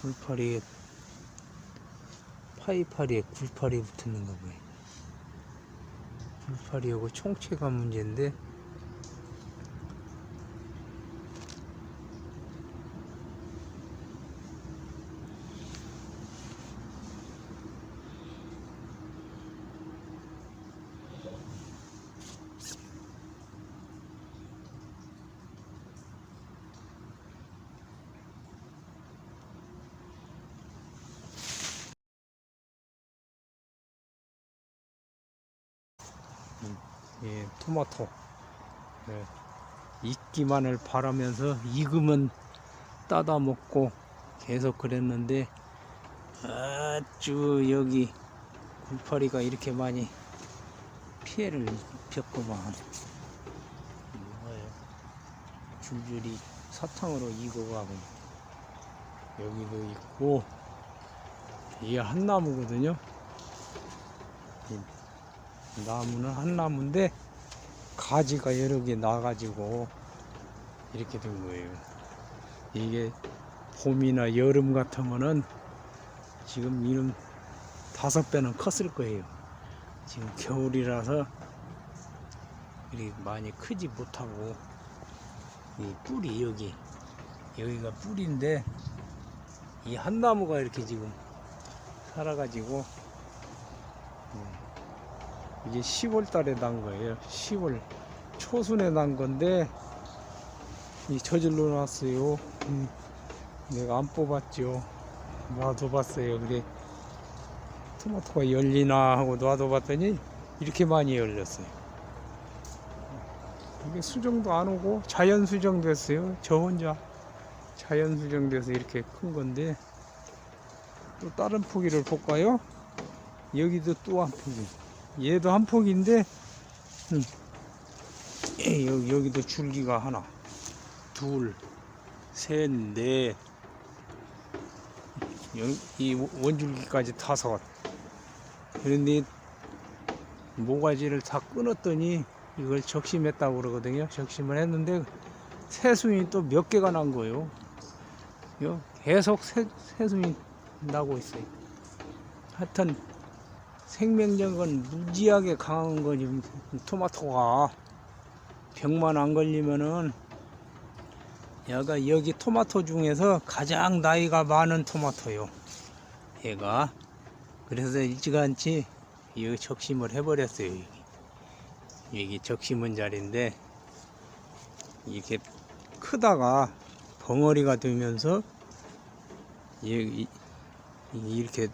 굴파리에 파이파리에 굴파리 붙는 거 봐요. 굴파리하고 총체가 문제인데 예, 토마토. 네, 익기만을 바라면서 익으면 따다 먹고 계속 그랬는데 아주 여기 굴파리가 이렇게 많이 피해를 입혔구만. 뭐예요? 줄줄이 사탕으로 익어가고 여기도 있고 이게 한 나무거든요. 이 나무는 한 나무인데 가지가 여러 개 나가지고 이렇게 된 거예요. 이게 봄이나 여름 같으면은 지금 이름 다섯 배는 컸을 거예요. 지금 겨울이라서 이렇게 많이 크지 못하고 이 뿌리 여기 여기가 뿌리인데 이 한 나무가 이렇게 지금 살아가지고 이게 10월 달에 난 거예요. 10월 초순에 난 건데 이 저질러 놨어요. 음, 내가 안 뽑았죠. 놔둬봤어요. 그래 토마토가 열리나 하고 놔둬봤더니 이렇게 많이 열렸어요. 이게 수정도 안 오고 자연 수정됐어요. 저 혼자 자연 수정돼서 이렇게 큰 건데 또 다른 포기를 볼까요? 여기도 또 한 포기. 얘도 한 폭인데 음, 예, 여기, 여기도 줄기가 하나. 둘셋넷. 이 원줄기까지 다섯 그런데 모가지를 다 끊었더니 이걸 적심했다고 그러거든요. 적심을 했는데 새순이 또 몇 개가 난 거예요. 요 계속 새, 새순이 나고 있어요. 하여튼 생명력은 무지하게 강한 거지 토마토가. 병만 안 걸리면은 얘가 여기 토마토 중에서 가장 나이가 많은 토마토요 얘가. 그래서 일찌감치 이 적심을 해버렸어요 여기. 여기 적심은 자리인데 이렇게 크다가 벙어리가 되면서 이- 이- 이렇게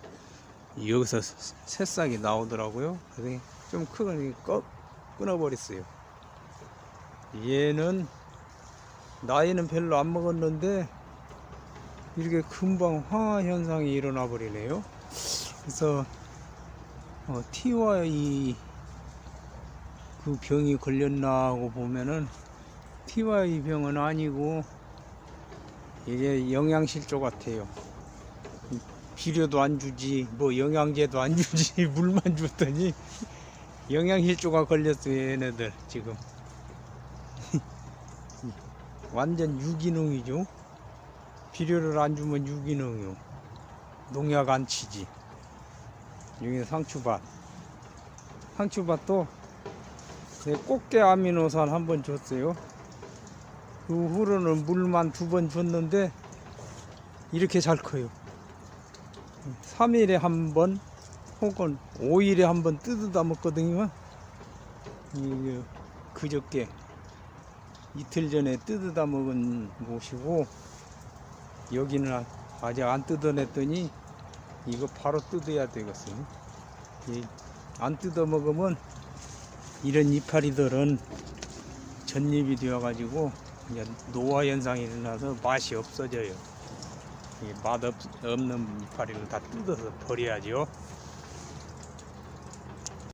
여기서 새싹이 나오더라고요. 그래서 좀꺼 끊어버렸어요. 얘는 나이는 별로 안 먹었는데 이렇게 금방 황화 현상이 일어나 버리네요. 그래서 어, TY 그 병이 걸렸나 하고 보면은 TY 병은 아니고 이게 영양실조 같아요. 비료도 안 주지 뭐 영양제도 안 주지 물만 줬더니 영양실조가 걸렸어요 얘네들 지금. 완전 유기농이죠. 비료를 안 주면 유기농이요. 농약 안 치지. 여기 상추밭. 상추밭도 내 꽃게 아미노산 한 번 줬어요. 그 후로는 물만 두 번 줬는데 이렇게 잘 커요 3일에 한 번 혹은 5일에 한 번 뜯어다 먹거든요. 이 그저께 이틀 전에 뜯어다 먹은 곳이고 여기는 아직 안 뜯어냈더니 이거 바로 뜯어야 되겠어요. 이안 뜯어 먹으면 이런 이파리들은 전립이 되어 가지고 노화 현상이 일어나서 맛이 없어져요. 이 맛없는 이파리를 다 뜯어서 버려야죠.